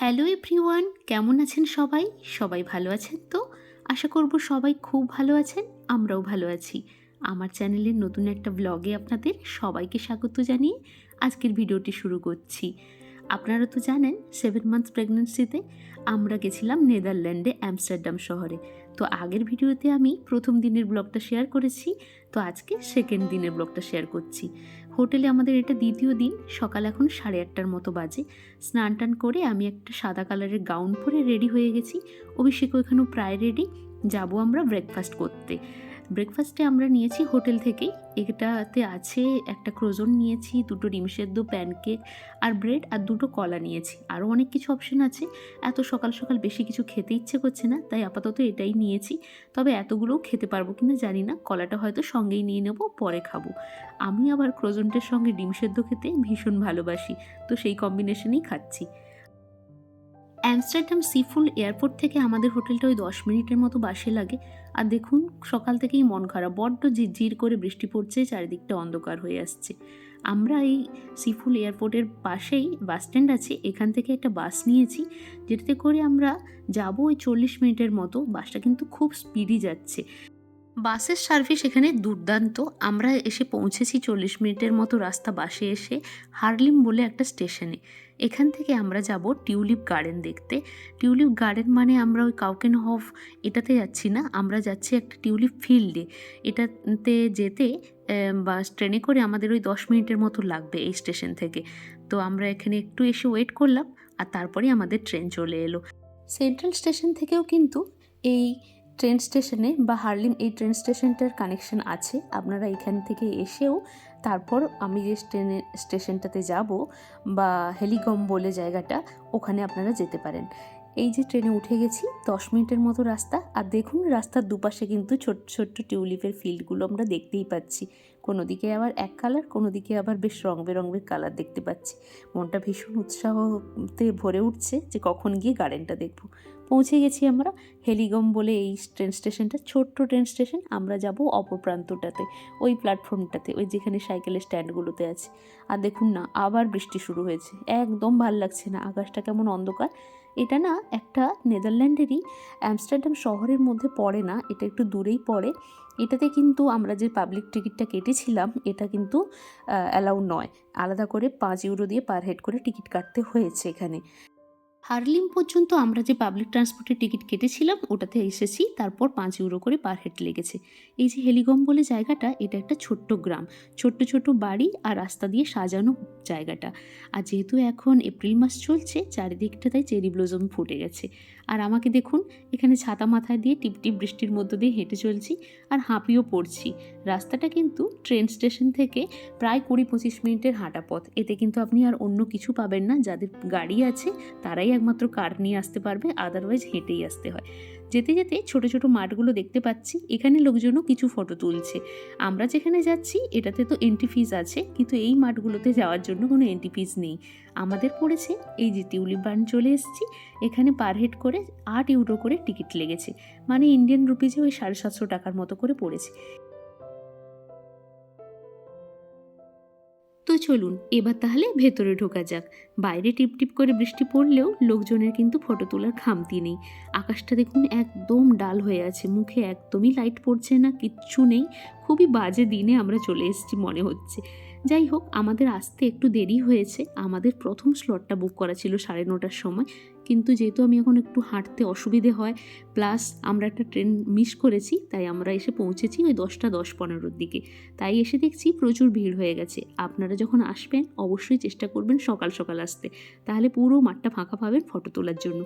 Hello everyone, কেমন আছেন সবাই? সবাই ভালো আছেন তো? আশা করব সবাই খুব ভালো আছেন, আমরাও ভালো আছি। আমার চ্যানেলের নতুন একটা ব্লগে আপনাদের সবাইকে স্বাগত জানিয়ে আজকের ভিডিওটি শুরু করছি। আপনারা তো জানেন সেভেন মান্থস প্রেগনেন্সিতে আমরা গেছিলাম নেদারল্যান্ডে, অ্যামস্টারডাম শহরে। তো আগের ভিডিওতে আমি প্রথম দিনের ব্লগটা শেয়ার করেছি, তো আজকে সেকেন্ড দিনের ব্লগটা শেয়ার করছি। হোটেলে আমাদের এটা দ্বিতীয় দিন, সকাল এখন সাড়ে আটটার মতো বাজে। স্নান টান করে আমি একটা সাদা কালারের গাউন পরে রেডি হয়ে গেছি। অভিষেক ওখানেও প্রায় রেডি যাব আমরা ব্রেকফাস্ট করতে। ব্রেকফাস্টে আমরা নিয়েছি হোটেল থেকেই। এটাতে আছে একটা ক্রোজন নিয়েছি, দুটো ডিম সেদ্ধ প্যানকেক আর ব্রেড আর দুটো কলা নিয়েছি। আরও অনেক কিছু অপশন আছে। এত সকাল সকাল বেশি কিছু খেতে ইচ্ছে করছে না, তাই আপাতত এটাই নিয়েছি। তবে এতগুলোও খেতে পারব কিনা জানি না, কলাটা হয়তো সঙ্গেই নিয়ে নেব, পরে খাব। আমি আবার ক্রোজনটের সঙ্গে ডিম সেদ্ধ খেতে ভীষণ ভালোবাসি, তো সেই কম্বিনেশনেই খাচ্ছি। অ্যামস্টারডাম সিফুল এয়ারপোর্ট থেকে আমাদের হোটেলটা ওই দশ মিনিটের মতো বাসে লাগে। আর দেখুন, সকাল থেকেই মন খারাপ, বড্ড ঝিরঝির করে বৃষ্টি পড়ছে, চারিদিকটা অন্ধকার হয়ে আসছে। আমরা এই সিফুল এয়ারপোর্টের পাশেই বাস স্ট্যান্ড আছে, এখান থেকে একটা বাস নিয়েছি, যেটাতে করে আমরা যাব ওই চল্লিশ মিনিটের মতো। বাসটা কিন্তু খুব স্পিডি যাচ্ছে। বাসের সার্ভিস এখানে দুর্দান্ত। আমরা এসে পৌঁছেছি চল্লিশ মিনিটের মতো রাস্তা বাসে এসে হার্লিম বলে একটা স্টেশনে। এখান থেকে আমরা যাব টিউলিপ গার্ডেন দেখতে। টিউলিপ গার্ডেন মানে আমরা ওই কাউকেন হফ এটাতে যাচ্ছি না, আমরা যাচ্ছি একটা টিউলিপ ফিল্ডে। এটাতে যেতে বাস, ট্রেনে করে আমাদের ওই দশ মিনিটের মতো লাগবে এই স্টেশন থেকে। তো আমরা এখানে একটু এসে ওয়েট করলাম, আর তারপরে আমাদের ট্রেন চলে এলো। সেন্ট্রাল স্টেশন থেকেও কিন্তু এই ট্রেন স্টেশনে বা হার্লিম এই ট্রেন স্টেশনটার কানেকশন আছে। আপনারা এখান থেকে এসেও তারপর আমি যে ট্রেনের স্টেশনটাতে যাব বা হেলিকম বলে জায়গাটা, ওখানে আপনারা যেতে পারেন। এই যে ট্রেনে উঠে গেছি, দশ মিনিটের মতো রাস্তা। আর দেখুন, রাস্তার দুপাশে কিন্তু ছোট্ট ছোট্ট টিউলিপের ফিল্ডগুলো আমরা দেখতেই পাচ্ছি। কোনো দিকে আবার এক কালার, কোনো দিকে আবার বেশ রং বেরঙের কালার দেখতে পাচ্ছি। মনটা ভীষণ উৎসাহতে ভরে উঠছে যে কখন গিয়ে গার্ডেনটা দেখব। পৌঁছে গেছি আমরা। হেলিগম বলে এই ট্রেন স্টেশনটা ছোট্ট ট্রেন স্টেশন আমরা যাব অপর প্রান্তটাতে, ওই প্ল্যাটফর্মটাতে ওই যেখানে সাইকেলের স্ট্যান্ডগুলোতে আছে। আর দেখুন না, আবার বৃষ্টি শুরু হয়েছে। একদম ভালো লাগছে না, আকাশটা কেমন অন্ধকার। এটা না একটা নেদারল্যান্ডেরই অ্যামস্টারডাম শহরের মধ্যে পড়ে না, এটা একটু দূরেই পড়ে। এটাতে কিন্তু আমরা যে পাবলিক টিকিটটা কেটেছিলাম, এটা কিন্তু অ্যালাউ নয়। আলাদা করে পাঁচ ইউরো দিয়ে পার হেড করে টিকিট কাটতে হয়েছে এখানে। হার্লিম পর্যন্ত আমরা যে পাবলিক ট্রান্সপোর্টের টিকিট কেটেছিলাম, ওটাতে এসেছি, তারপর পাঁচ ইউরো করে পার হেড লেগেছে। এই যে হেলিগম বলে জায়গাটা, এটা একটা ছোট্ট গ্রাম। ছোট্ট ছোট্ট বাড়ি আর রাস্তা দিয়ে সাজানো জায়গাটা। আর যেহেতু এখন এপ্রিল মাস চলছে, চারিদিকটা তাই চেরি ব্লোজম ফুটে গেছে। আর আমাকে দেখুন, এখানে ছাতা মাথায় দিয়ে টিপটিপ বৃষ্টির মধ্য দিয়ে হেঁটে চলছি আর হাঁপিয়েও পড়ছি। রাস্তাটা কিন্তু ট্রেন স্টেশন থেকে প্রায় কুড়ি পঁচিশ মিনিটের হাঁটা পথ। এতে কিন্তু আপনি আর অন্য কিছু পাবেন না। যাদের গাড়ি আছে, তারাই একমাত্র কার নিয়ে আসতে পারবে আদারওয়াইজ হেঁটেই আসতে হয়। যেতে যেতে ছোট ছোট মাঠগুলো দেখতে পাচ্ছি, এখানে লোকজনও কিছু ফটো তুলছে। আমরা যেখানে যাচ্ছি, এটাতে তো এন্ট্রি ফিজ আছে, কিন্তু এই মাঠগুলোতে যাওয়ার জন্য কোনো এন্ট্রি ফিজ নেই। আমাদের পড়েছে, এই যে টিউলিপ বার্ন চলে এসেছি, এখানে পার হেড করে আট ইউরো করে টিকিট লেগেছে। মানে ইন্ডিয়ান রুপিজে ওই সাড়ে সাতশো টাকার মতো করে পড়েছে। তো চলুন, এবার তাহলে ভেতরে ঢোকা যাক। বাইরে টিপ টিপ করে বৃষ্টি পড়লেও লোকজনের কিন্তু ফটো তোলার খামতি নেই। আকাশটা দেখুন একদম ডাল হয়ে আছে, মুখে একদমই লাইট পড়ছে না, কিচ্ছু নেই। খুবই বাজে দিনে আমরা চলে এসেছি মনে হচ্ছে। যাই হোক, আমাদের আসতে একটু দেরি হয়েছে। আমাদের প্রথম স্লটটা বুক করা ছিল সাড়ে নটার সময়। কিন্তু যেহেতু আমি এখন একটু হাঁটতে অসুবিধে হয় প্লাস আমরা একটা ট্রেন মিস করেছি, তাই আমরা এসে পৌঁছেছি ওই দশটা দশ পনেরোর দিকে। তাই এসে দেখছি প্রচুর ভিড় হয়ে গেছে। আপনারা যখন আসবেন, অবশ্যই চেষ্টা করবেন সকাল সকাল আসতে। তাহলে পুরো মাঠটা ফাঁকা পাবেন ফটো তোলার জন্য।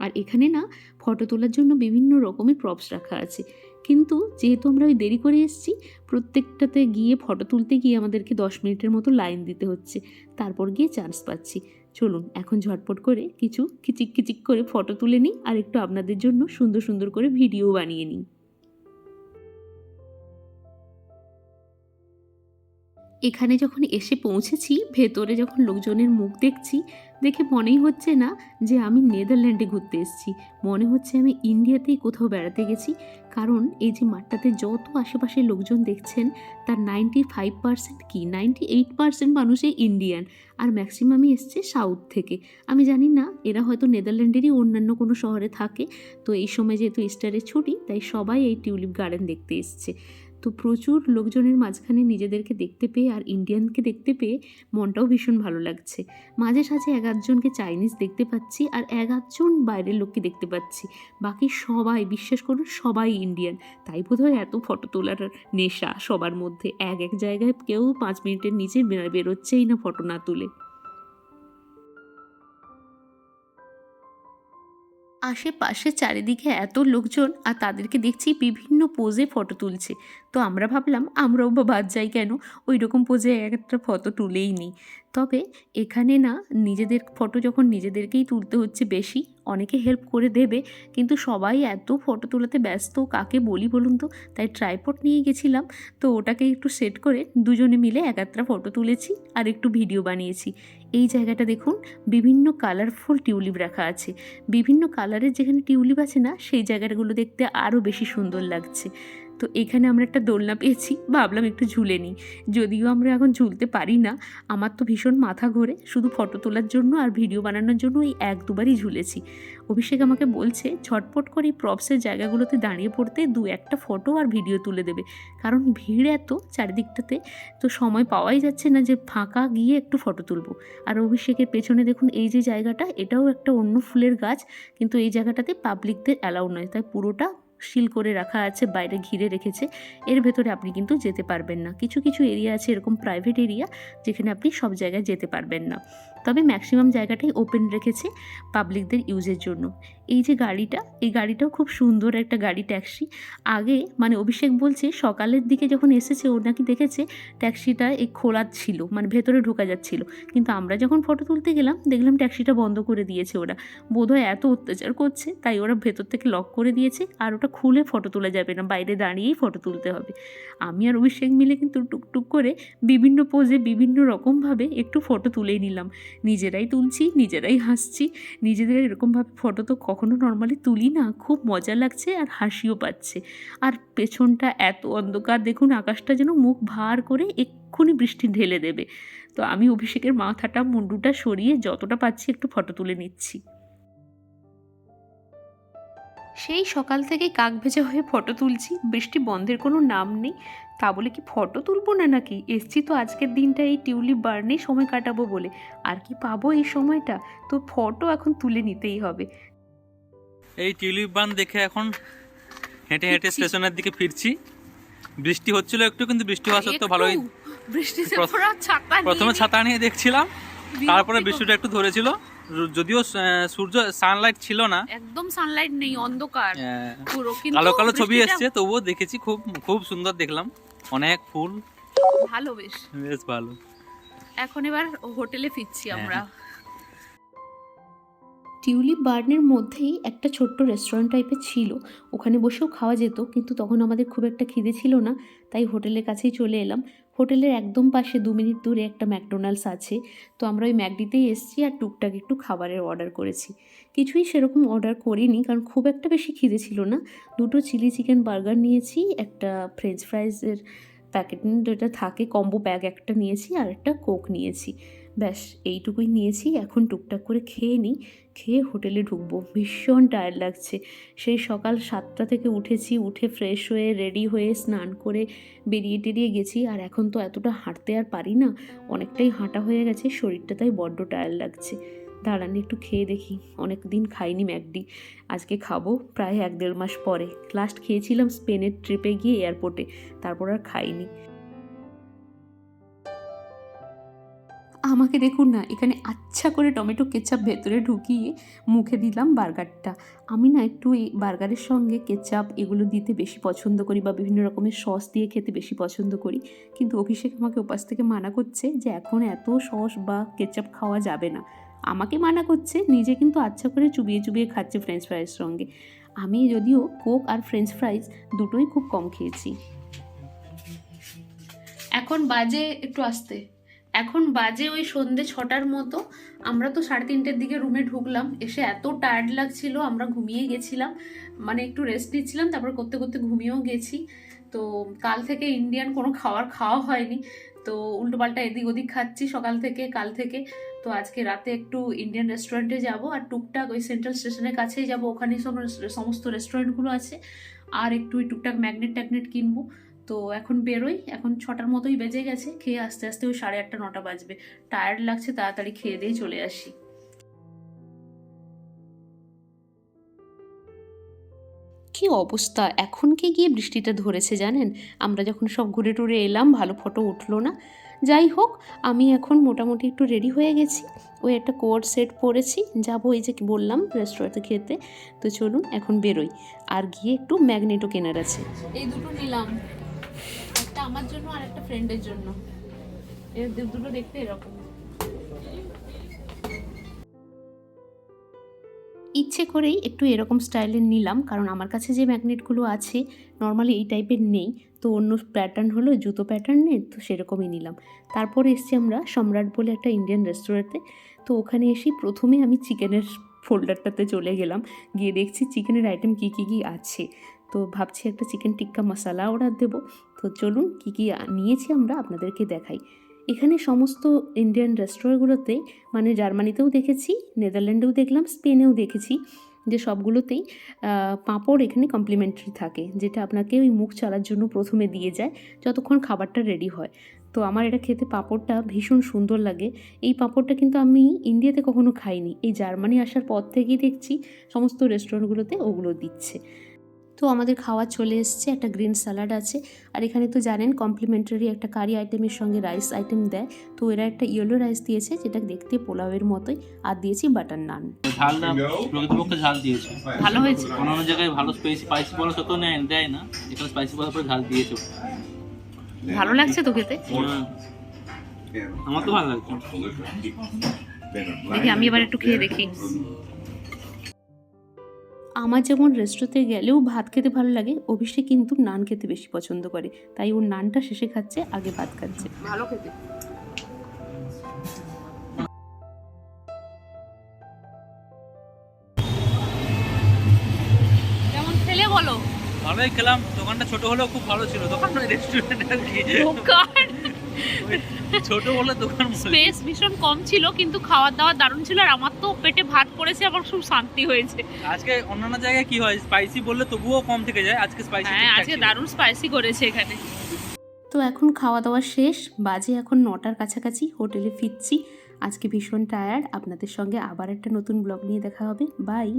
আর এখানে না ফটো তোলার জন্য বিভিন্ন রকমের প্রপস রাখা আছে। কিন্তু যেহেতু আমরা ওই দেরি করে এসেছি, প্রত্যেকটাতে গিয়ে ফটো তুলতে গিয়ে আমাদেরকে দশ মিনিটের মতো লাইন দিতে হচ্ছে। তারপর গিয়ে চান্স পাচ্ছি। চলুন, এখন ঝটপট করে কিছু কিচিক কিচিক করে ফটো তুলে নিই আর একটু আপনাদের জন্য সুন্দর সুন্দর করে ভিডিও বানিয়ে নিই। এখানে যখন এসে পৌঁছেছি, ভেতরে যখন লোকজনের মুখ দেখছি, দেখে মনেই হচ্ছে না যে আমি নেদারল্যান্ডে ঘুরতে এসেছি। মনে হচ্ছে আমি ইন্ডিয়াতেই কোথাও বেড়াতে গেছি। কারণ এই যে মাঠটাতে যত আশেপাশে লোকজন দেখছেন, তার নাইনটি ফাইভ পার্সেন্ট কি? নাইনটি এইট পার্সেন্ট মানুষই ইন্ডিয়ান। আর ম্যাক্সিমামই এসছে সাউথ থেকে। আমি জানি না, এরা হয়তো নেদারল্যান্ডেরই অন্যান্য কোনো শহরে থাকে। তো এই সময় যেহেতু ইস্টারের ছুটি, তাই সবাই এই টিউলিপ গার্ডেন দেখতে এসছে। তো প্রচুর লোকজনের মাঝখানে নিজেদেরকে দেখতে পেয়ে আর ইন্ডিয়ানকে দেখতে পেয়ে মনটাও ভীষণ ভালো লাগছে। মাঝে সাঝে এক আধজনকে চাইনিজ দেখতে পাচ্ছি আর এক আধজন বাইরের লোককে দেখতে পাচ্ছি। বাকি সবাই, বিশ্বাস করুন, সবাই ইন্ডিয়ান তাই বোধহয় এত ফটো তোলার নেশা সবার মধ্যে। এক এক জায়গায় কেউ পাঁচ মিনিটের নিচে বেরোচ্ছেই না ফটো না তুলে। আশেপাশে চারিদিকে এত লোকজন আর তাদেরকে দেখছি বিভিন্ন পোজে ফটো তুলছে। তো আমরা ভাবলাম, আমরাও বা বাদ যাই কেন? ওই রকম পোজে এক একটা ফটো তুলেই নিই তবে এখানে না, নিজেদের ফটো যখন নিজেদেরকেই তুলতে হচ্ছে বেশি, অনেকে হেল্প করে দেবে, কিন্তু সবাই এত ফটো তোলাতে ব্যস্ত, কাকে বলি বলুন তো? তাই ট্রাইপড নিয়ে গেছিলাম, তো ওটাকে একটু সেট করে দুজনে মিলে একাত্রা ফটো তুলেছি আর একটু ভিডিও বানিয়েছি। এই জায়গাটা দেখুন, বিভিন্ন কালারফুল টিউলিপ রাখা আছে। বিভিন্ন কালারের যেখানে টিউলিপ আছে না, সেই জায়গাগুলো দেখতে আরও বেশি সুন্দর লাগছে। তো এখানে আমরা একটা দোলনা পেয়েছি, ভাবলাম একটু ঝুলে নিই। যদিও আমরা এখন ঝুলতে পারি না, আমার তো ভীষণ মাথা ঘোরে, শুধু ফটো তোলার জন্য আর ভিডিও বানানোর জন্য এই এক দুবারই ঝুলেছি। অভিষেক আমাকে বলছে, ঝটপট করে এই প্রপসের জায়গাগুলোতে দাঁড়িয়ে পড়তে দু একটা ফটো আর ভিডিও তুলে দেবে। কারণ ভিড় এত চারিদিকটাতে, তো সময় পাওয়াই যাচ্ছে না যে ফাঁকা গিয়ে একটু ফটো তুলবো। আর অভিষেকের পেছনে দেখুন, এই যে জায়গাটা, এটাও একটা অন্য ফুলের গাছ, কিন্তু এই জায়গাটাতে পাবলিকদের অ্যালাউ নয়, তাই পুরোটা সিল করে রাখা আছে, বাইরে ঘিরে রেখেছে। এর ভেতরে আপনি কিন্তু যেতে পারবেন না। কিছু কিছু এরিয়া আছে এরকম প্রাইভেট এরিয়া যেখানে আপনি সব জায়গায় যেতে পারবেন না। তবে ম্যাক্সিমাম জায়গাটাই ওপেন রেখেছে পাবলিকদের ইউজের জন্য। এই যে গাড়িটা, এই গাড়িটাও খুব সুন্দর একটা গাড়ি ট্যাক্সি আগে মানে অভিষেক বলছে, সকালের দিকে যখন এসেছে, ও নাকি দেখেছে ট্যাক্সিটা এই খোলা ছিল মানে ভেতরে ঢোকা যাচ্ছিল। কিন্তু আমরা যখন ফটো তুলতে গেলাম, দেখলাম ট্যাক্সিটা বন্ধ করে দিয়েছে ওরা। বোধহয় এত অত্যাচার করছে, তাই ওরা ভেতর থেকে লক করে দিয়েছে, আর ওটা খুলে ফটো তোলা যাবে না, বাইরে দাঁড়িয়েই ফটো তুলতে হবে। আমি আর অভিষেক মিলে কিন্তু টুকটুক করে বিভিন্ন পোজে বিভিন্ন রকমভাবে একটু ফটো তুলেই নিলাম। নিজেরাই তুলছি, নিজেরাই হাসছি। নিজেদের এরকমভাবে ফটো তো কখনো নর্মালি তুলি না, খুব মজা লাগছে আর হাসিও পাচ্ছে। আর পেছনটা এত অন্ধকার, দেখুন আকাশটা যেন মুখ ভার করে এক্ষুনি বৃষ্টি ঢেলে দেবে। তো আমি অভিষেকের মাথাটা, মুন্ডুটা সরিয়ে যতটা পাচ্ছি একটু ফটো তুলে নিচ্ছি। সেই সকাল থেকেই কাক ভেজা হয়ে ফটো তুলছি। বৃষ্টি বন্ধের কোনো নাম নেই। তা বলে কি ফটো তুলবো না নাকি? এসছি তো আজকের দিনটা এই টিউলিপ বার্নে সময় কাটাবো বলে। আর কি পাবো এই সময়টা? তো ফটো এখন তুলে নিতেই হবে। এই টিউলিপ বান দেখে এখন হেঁটে হেঁটে স্টেশনের দিকে ফিরছি। বৃষ্টি হচ্ছিল একটু কিন্তু বৃষ্টি হওয়া সত্ত্বেও ভালোই বৃষ্টিতে ছাতা প্রথমে ছাতা নিয়ে দেখছিলাম। তারপরে বৃষ্টিটা একটু ধরেছিল। যদিও সূর্য সানলাইট ছিল না। একদম সানলাইট নেই অন্ধকার। পুরো কিন্তু কালো কালো ছবি আসছে এসছে তবুও দেখেছি খুব খুব সুন্দর দেখলাম। অনেক ফুল। ভালো বেশ। বেশ ভালো। এখন এবার হোটেলে ফিরছি হ্যাঁ। আমরা। টিউলিপ বার্নের মধ্যেই একটা ছোট্ট রেস্টুরেন্ট টাইপের ছিল। ওখানে বসেও খাওয়া যেত, কিন্তু তখন আমাদের খুব একটা খিদে ছিল না, তাই হোটেলের কাছেই চলে এলাম। হোটেলের একদম পাশে দু মিনিট দূরে একটা ম্যাকডোনাল্ডস আছে, তো আমরা ওই ম্যাকডিতেই এসেছি আর টুকটাক একটু খাবারের অর্ডার করেছি। কিছুই সেরকম অর্ডার করিনি, কারণ খুব একটা বেশি খিদে ছিল না। দুটো চিলি চিকেন বার্গার নিয়েছি, একটা ফ্রেঞ্চ ফ্রাইজের প্যাকেট যেটা থাকে কম্বো ব্যাগ একটা নিয়েছি আর একটা কোক নিয়েছি। ব্যাস, এইটুকুই নিয়েছি, এখন টুকটাক করে খেয়ে নিই। খেয়ে হোটেলে ঢুকবো। ভীষণ টায়ার্ড লাগছে। সেই সকাল সাতটা থেকে উঠেছি, উঠে ফ্রেশ হয়ে রেডি হয়ে স্নান করে বেরিয়ে টেরিয়ে গেছি। আর এখন তো এতটা হাঁটতে আর পারি না, অনেকটাই হাঁটা হয়ে গেছে, শরীরটা তাই বড্ড টায়ার্ড লাগছে। দাঁড়ান, একটু খেয়ে দেখি, অনেক দিন খাইনি ম্যাকডি। আজকে খাব প্রায় এক দেড় মাস পরে। লাস্ট খেয়েছিলাম স্পেনের ট্রিপে গিয়ে এয়ারপোর্টে তারপর আর খাইনি। আমাকে দেখুন না, এখানে আচ্ছা করে টমেটো কেচাপ ভেতরে ঢুকিয়ে মুখে দিলাম বার্গারটা। আমি না একটু এই বার্গারের সঙ্গে কেচাপ এগুলো দিতে বেশি পছন্দ করি বা বিভিন্ন রকমের সস দিয়ে খেতে বেশি পছন্দ করি। কিন্তু অভিষেক আমাকে ওপাশ থেকে মানা করছে যে এখন এত সস বা কেচাপ খাওয়া যাবে না। আমাকে মানা করছে, নিজে কিন্তু আচ্ছা করে চুবিয়ে চুবিয়ে খাচ্ছে ফ্রেঞ্চ ফ্রাইয়ের সঙ্গে। আমি যদিও কোক আর ফ্রেঞ্চ ফ্রাইজ দুটোই খুব কম খেয়েছি। এখন বাজে একটু আসতে। এখন বাজে ওই সন্ধে ছটার মতো। আমরা তো সাড়ে তিনটের দিকে রুমে ঢুকলাম। এসে এত টায়ার্ড লাগছিল, আমরা ঘুমিয়ে গেছিলাম। মানে একটু রেস্ট নিচ্ছিলাম, তারপর করতে করতে ঘুমিয়েও গেছি। তো কাল থেকে ইন্ডিয়ান কোনো খাবার খাওয়া হয়নি। তো উল্টোপাল্টা এদিক ওদিক খাচ্ছি সকাল থেকে, কাল থেকে। তো আজকে রাতে একটু ইন্ডিয়ান রেস্টুরেন্টে যাব আর টুকটাক ওই সেন্ট্রাল স্টেশনের কাছেই যাব। ওখানে সব সমস্ত রেস্টুরেন্টগুলো আছে। আর একটু ওই টুকটাক ম্যাগনেট ট্যাগনেট কিনবো। তো এখন বেরোই এখন ছটার মতোই বেজে গেছে খেয়ে আস্তে আস্তে ওই সাড়ে আটটা নটা বাজবে। টায়ার্ড লাগছে তাড়াতাড়ি খেয়ে দিয়ে চলে আসি। কি অবস্থা? এখন এখনকে গিয়ে বৃষ্টিটা ধরেছে জানেন? আমরা যখন সব ঘুরে টুরে এলাম ভালো ফটো উঠল না। যাই হোক আমি এখন মোটামুটি একটু রেডি হয়ে গেছি। ওই একটা কোট সেট পরেছি যাব এই যে বললাম রেস্টুরেন্টে খেতে। তো চলুন এখন বেরোই। আর গিয়ে একটু ম্যাগনেটও কেনার আছে। এই দুটো নিলাম। একটা আমার জন্য আর একটা ফ্রেন্ডের জন্য। এর দুটো দেখতে এরকম। ইচ্ছে করেই একটু এরকম স্টাইলের নিলাম, কারণ আমার কাছে যে ম্যাগনেটগুলো আছে নর্মালি এই টাইপের নেই। তো অন্য প্যাটার্ন হলো, জুতো প্যাটার্নের তো সেরকমই নিলাম। তারপর এসছি আমরা সম্রাট বলে একটা ইন্ডিয়ান রেস্টুরেন্টে তো ওখানে এসে প্রথমে আমি চিকেনের ফোল্ডারটাতে চলে গেলাম। গিয়ে দেখছি চিকেনের আইটেম কী কী কী আছে। তো ভাবছি একটা চিকেন টিক্কা মশলা অর্ডার দেবো। তো চলুন কী কী নিয়েছি আমরা আপনাদেরকে দেখাই। এখানে সমস্ত ইন্ডিয়ান রেস্টুরেন্টগুলোতে মানে জার্মানিতেও দেখেছি, নেদারল্যান্ডেও দেখলাম, স্পেনেও দেখেছি যে সবগুলোতেই পাঁপড় এখানে কমপ্লিমেন্টারি থাকে, যেটা আপনাকে ওই মুখ চালার জন্য প্রথমে দিয়ে যায় যতক্ষণ খাবারটা রেডি হয়। তো আমার এটা খেতে পাঁপড়টা ভীষণ সুন্দর লাগে। এই পাঁপড়টা কিন্তু আমি ইন্ডিয়াতে কখনো খাইনি। এই জার্মানি আসার পর থেকেই দেখছি সমস্ত রেস্টুরেন্টগুলোতে ওগুলো দিচ্ছে। আমাদের খাওয়া চলে এসছে একটা গ্রিন স্যালাড আছে। আর এখানে তো জানেন কমপ্লিমেন্টারি একটা কারি আইটেমের সঙ্গে রাইস আইটেম দেয়। তো এরা একটা ইয়েলো রাইস দিয়েছে যেটা দেখতে পোলাওয়ের মতোই। আর দিয়েছি বাটার নান ঝালটা প্রকৃতপক্ষে ঝাল দিয়েছে। ভালো হয়েছে। অন্যান্য জায়গায় ভালো স্পাইসি স্পাইসি বলা সত্ত্বেও নেয় দেয় না। এখানে স্পাইসি বলার পরে ঝাল দিয়েছে। ভালো লাগছে তো খেতে? আমার তো ভালো লাগছে। দেখি আমি এবার একটু খেয়ে দেখি। আমার যেমন রেস্টুরেন্টে গেলেও ভাত খেতে ভালো লাগে অভিষেক কিন্তু নান খেতে বেশি পছন্দ করে। তাই ওর নানটা শেষে খাচ্ছে আগে ভাত খাচ্ছে। ভালো খেতে। কেমন খেলে বলো? ভালোই খেলাম। দোকানটা ছোট হলেও খুব ভালো ছিল। দোকান রেস্টুরেন্ট আর কি। দোকান? ছোট বলে দোকান স্পেস ভীষণ কম ছিল কিন্তু খাওয়া দাওয়া দারুণ ছিল আর আমার তো পেটে ভাত পড়েছে আমার খুব শান্তি হয়েছে। আজকে অন্যান্য জায়গায় কি হয়? স্পাইসি বললে তবুও কম থেকে যায় আজকে স্পাইসি হ্যাঁ আজকে দারুণ স্পাইসি করেছে এখানে। তো এখন খাওয়া দাওয়া শেষ বাজে এখন নটার কাছাকাছি হোটেলে ফিরছি। আজকে ভীষণ টায়ার্ড আপনাদের সঙ্গে আবার একটা নতুন ব্লগ নিয়ে দেখা হবে। বাই